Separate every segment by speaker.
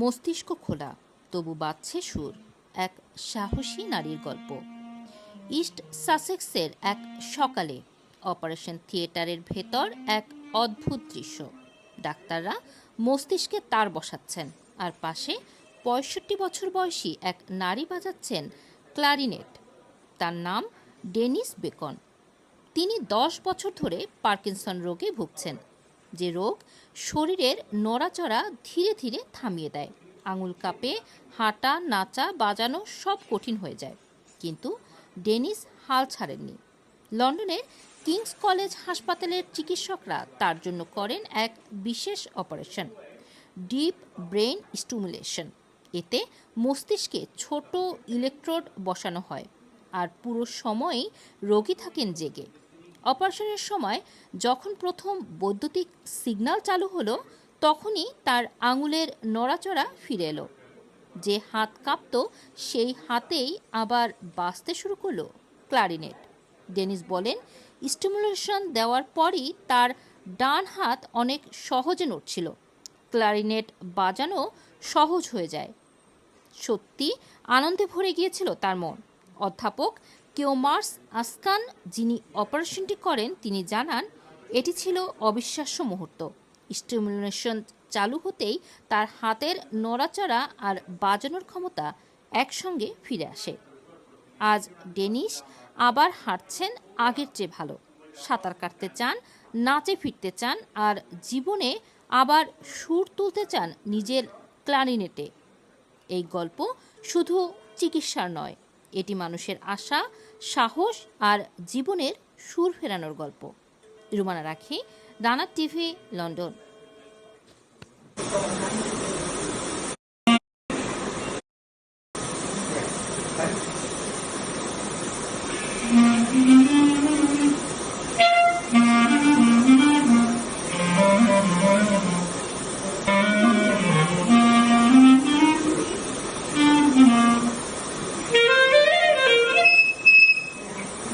Speaker 1: মস্তিষ্ক খোলা, তবু বাজছে সুর, এক সাহসী নারীর গল্প। ইস্ট সাসেক্সের এক সকালে অপারেশন থিয়েটারের ভেতর এক অদ্ভুত দৃশ্য। ডাক্তাররা মস্তিষ্কে তার বসাচ্ছেন, আর পাশে পঁয়ষট্টি বছর বয়সী এক নারী বাজাচ্ছেন ক্লারিনেট। তার নাম ডেনিস বেকন। তিনি দশ বছর ধরে পার্কিনসন রোগে ভুগছেন। যে রোগ শরীরের নড়াচড়া ধীরে ধীরে থামিয়ে দেয়। আঙুল কাঁপে, হাঁটা, নাচা, বাজানো সব কঠিন হয়ে যায়। কিন্তু ডেনিস হাল ছাড়েননি। লন্ডনের কিংস কলেজ হাসপাতালের চিকিৎসকরা তার জন্য করেন এক বিশেষ অপারেশন, ডিপ ব্রেন স্টিমুলেশন। এতে মস্তিষ্কে ছোট ইলেকট্রোড বসানো হয় আর পুরো সময়ই রোগী থাকেন জেগে। অপারেশনের সময় যখন প্রথম বৈদ্যুতিক সিগন্যাল চালু হলো, তখনই তার আঙুলের নড়াচড়া ফিরে এলো। যে হাত কাঁপতো, সেই হাতেই আবার বাজতে শুরু করল ক্লারিনেট। ডেনিস বলেন, স্টিমুলেশন দেওয়ার পরই তার ডান হাত অনেক সহজে নড়ছিল। ক্লারিনেট বাজানো সহজ হয়ে যায়। সত্যি আনন্দে ভরে গিয়েছিল তার মন। অধ্যাপক কেওমার্স আসকান, যিনি অপারেশনটি করেন, তিনি জানান, এটি ছিল অবিশ্বাস্য মুহূর্ত। স্টিমুলেশন চালু হতেই তার হাতের নড়াচড়া আর বাজানোর ক্ষমতা একসঙ্গে ফিরে আসে। আজ ডেনিস আবার হাঁটছেন আগের চেয়ে ভালো। সাঁতার কাটতে চান, নাচে ফিরতে চান আর জীবনে আবার সুর তুলতে চান নিজের ক্লারিনেটে। এই গল্প শুধু চিকিৎসার নয় এটি মানুষের আশা সাহস আর জীবনের সুর ফেরানোর গল্প। Rumana Rakhi Rana TV London.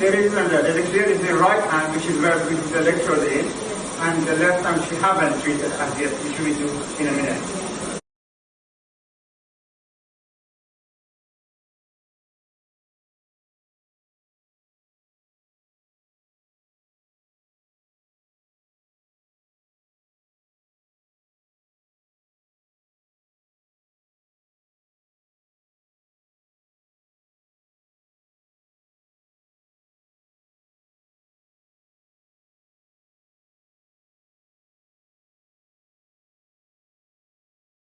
Speaker 2: There is under the there is the right hand which is where the electrode in, and the left hand she haven't treated as yet, which we do in a minute.